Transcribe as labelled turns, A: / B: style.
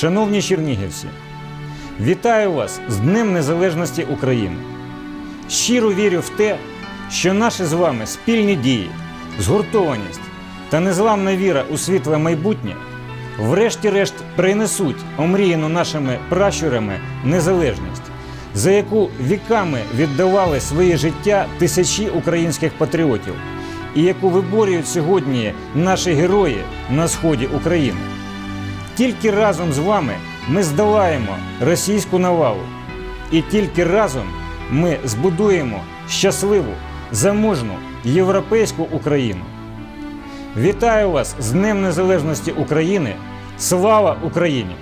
A: Шановні чернігівці, вітаю вас з Днем Незалежності України. Щиро вірю в те, що наші з вами спільні дії, згуртованість та незламна віра у світле майбутнє врешті-решт принесуть омріяну нашими пращурами незалежність, за яку віками віддавали своє життя тисячі українських патріотів, і яку виборюють сьогодні наші герої на сході України. Тільки разом з вами ми здолаємо російську навалу, і тільки разом ми збудуємо щасливу, заможну європейську Україну. Вітаю вас з Днем Незалежності України! Слава Україні!